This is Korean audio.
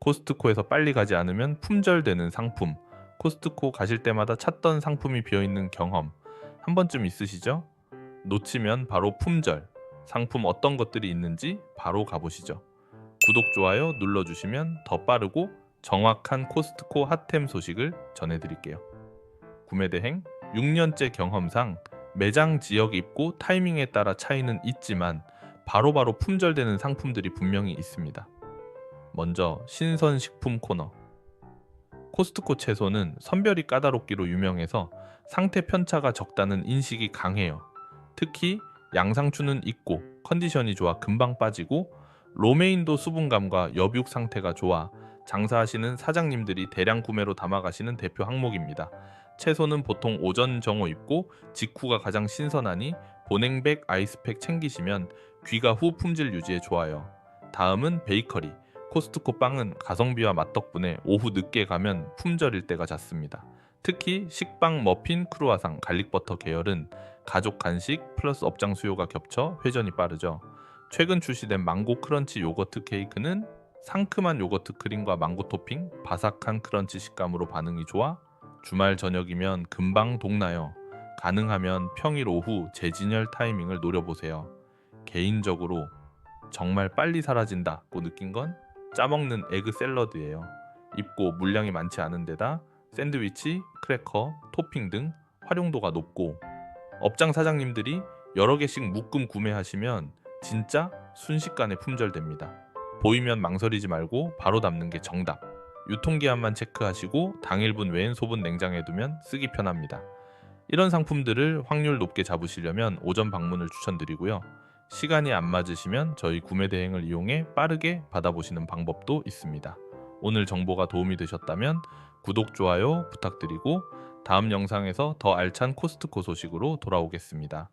코스트코에서 빨리 가지 않으면 품절되는 상품, 코스트코 가실 때마다 찾던 상품이 비어있는 경험 한 번쯤 있으시죠? 놓치면 바로 품절, 상품 어떤 것들이 있는지 바로 가보시죠. 구독, 좋아요 눌러주시면 더 빠르고 정확한 코스트코 핫템 소식을 전해드릴게요. 구매 대행 6년째 경험상 매장 지역 입고 타이밍에 따라 차이는 있지만 바로바로 품절되는 상품들이 분명히 있습니다. 먼저 신선식품 코너. 코스트코 채소는 선별이 까다롭기로 유명해서 상태 편차가 적다는 인식이 강해요. 특히 양상추는 익고 컨디션이 좋아 금방 빠지고 로메인도 수분감과 여육 상태가 좋아 장사하시는 사장님들이 대량 구매로 담아가시는 대표 항목입니다. 채소는 보통 오전 정오 입고 직후가 가장 신선하니 보냉백, 아이스팩 챙기시면 귀가 후 품질 유지에 좋아요. 다음은 베이커리. 코스트코 빵은 가성비와 맛 덕분에 오후 늦게 가면 품절일 때가 잦습니다. 특히 식빵, 머핀, 크루아상, 갈릭버터 계열은 가족 간식 플러스 업장 수요가 겹쳐 회전이 빠르죠. 최근 출시된 망고 크런치 요거트 케이크는 상큼한 요거트 크림과 망고 토핑, 바삭한 크런치 식감으로 반응이 좋아 주말 저녁이면 금방 동나요. 가능하면 평일 오후 재진열 타이밍을 노려보세요. 개인적으로 정말 빨리 사라진다고 느낀 건 짜먹는 에그 샐러드예요. 입고 물량이 많지 않은 데다 샌드위치, 크래커, 토핑 등 활용도가 높고 업장 사장님들이 여러 개씩 묶음 구매하시면 진짜 순식간에 품절됩니다. 보이면 망설이지 말고 바로 담는 게 정답. 유통기한만 체크하시고 당일분 외엔 소분 냉장에 두면 쓰기 편합니다. 이런 상품들을 확률 높게 잡으시려면 오전 방문을 추천드리고요. 시간이 안 맞으시면 저희 구매 대행을 이용해 빠르게 받아보시는 방법도 있습니다. 오늘 정보가 도움이 되셨다면 구독, 좋아요 부탁드리고 다음 영상에서 더 알찬 코스트코 소식으로 돌아오겠습니다.